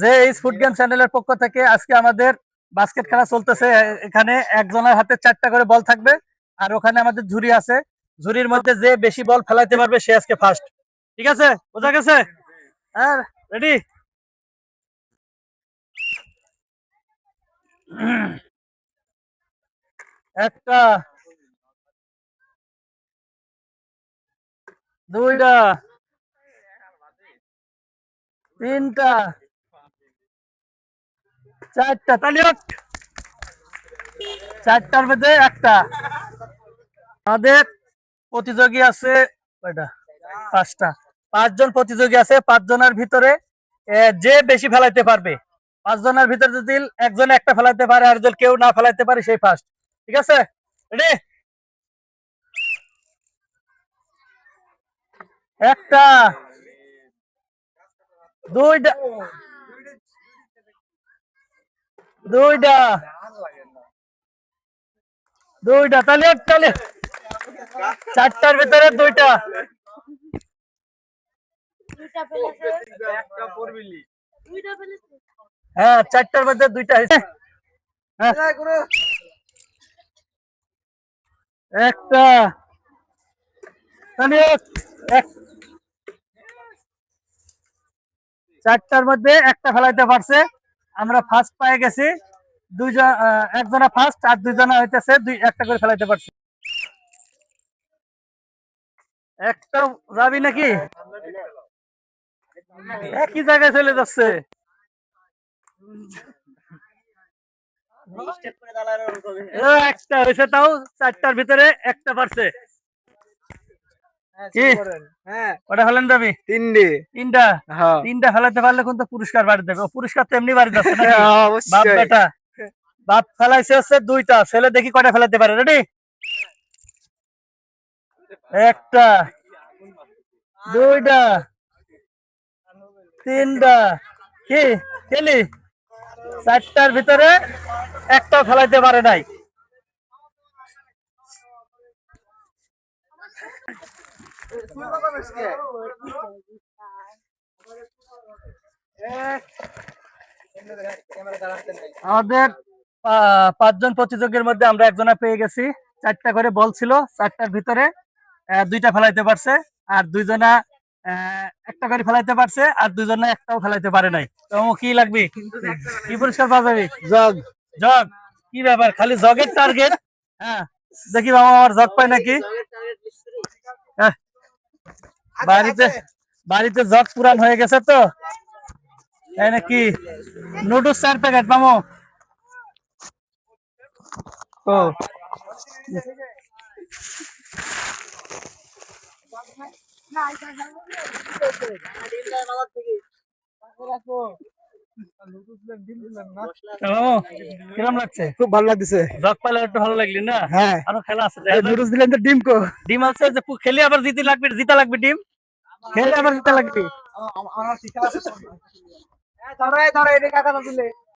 যে H food game চ্যানেলের পক্ষ থেকে আজকে আমাদের বাস্কেট খেলা চলতেছে। এখানে একজনের হাতে চারটা করে বল থাকবে আর ওখানে আমাদের ঝুড়ি আছে। ঝুড়ির মধ্যে যে বেশি বল ফেলাইতে পারবে সে আজকে ফার্স্ট ঠিক আছে? বোঝা গেছে? হ্যাঁ রেডি একটা, দুইটা, তিনটা চারটা, তাহলে চারটার মধ্যে একটা। আমাদের প্রতিযোগী আছে পাঁচটা। পাঁচজন প্রতিযোগী আছে, পাঁচজনের ভিতরে যে বেশি ফেলাইতে পারবে। পাঁচজনের ভিতরে যদি একজন একটা ফেলাইতে পারে, আর কেউ না ফেলাইতে পারে, সেই ফার্স্ট ঠিক আছে? রেডি একটা, দুইটা দুইটা। দুইটা তাহলে তাহলে চারটার ভিতরে দুইটা। হ্যাঁ চারটার মধ্যে দুইটা হয়েছে। হ্যাঁ। একটা। তাহলে এক। চারটার মধ্যে একটা ফেলাইতে পারছে। আমরা ফার্স্ট পায়ে গেছি দুইজন একজনা ফার্স্ট আর দুইজনা হইতেছে দুই একটা করে ফেলাইতে পারছে। একটা যাবি নাকি? একই জায়গায় চলে যাচ্ছে। একটা হয়েছে তাও চারটার ভিতরে একটা পারছে। কি? হ্যাঁ। ওটা ফেলেন যাবি তিনটে। তিনটা? হ্যাঁ। তিনটা ফেলাতে পারলে কিন্তু পুরস্কার বাড়ি দেবে। পুরস্কার তো এমনি বাড়ি যাচ্ছে নাকি? হ্যাঁ, বাপ বেটা। বাপ ফেলাইছে হচ্ছে দুইটা ছেলে দেখি কয়টা ফেলাতে পারে। রেডি একটা দুইটা তিনটা। কি? খেলি? চারটার ভিতরে একটা ফেলাইতে পারে নাই। আমাদের পাঁচজন প্রতিযোগীর মধ্যে আমরা একজনা পেয়ে গেছি। চারটা করে বল ছিল চারটার ভিতরে দুইটা ফেলাইতে পারছে আর দুইজনা আহ, একটা করে ফেলাইতে পারছে আর দুইজনা একটাও ফেলাইতে পারে নাই। তো কি লাগবে? কি পুরস্কার পাওয়া যাবে? জগ। জগ। কি ব্যাপার? খালি জগের টার্গেট হ্যাঁ দেখি বাবা আমার জগ পায় নাকি? হ্যাঁ। বাড়িতে বাড়িতে জগ পুরান হয়ে গেছে তো? তাই নাকি? নুডলস চার প্যাকেট মামু। ও। লাগছে? খুব ভালো লাগতেছে। জগ পাইলে একটু ভালো লাগলি না? হ্যাঁ। আরও খেলা আছে। ডিম কো। ডিম আছে খেলে আবার জিতে লাগবে জিতা লাগবে ডিম? খেলে আবার জিতা লাগবে। আমার শিখা আছে ধরে ধরে এটা কাকা দিলে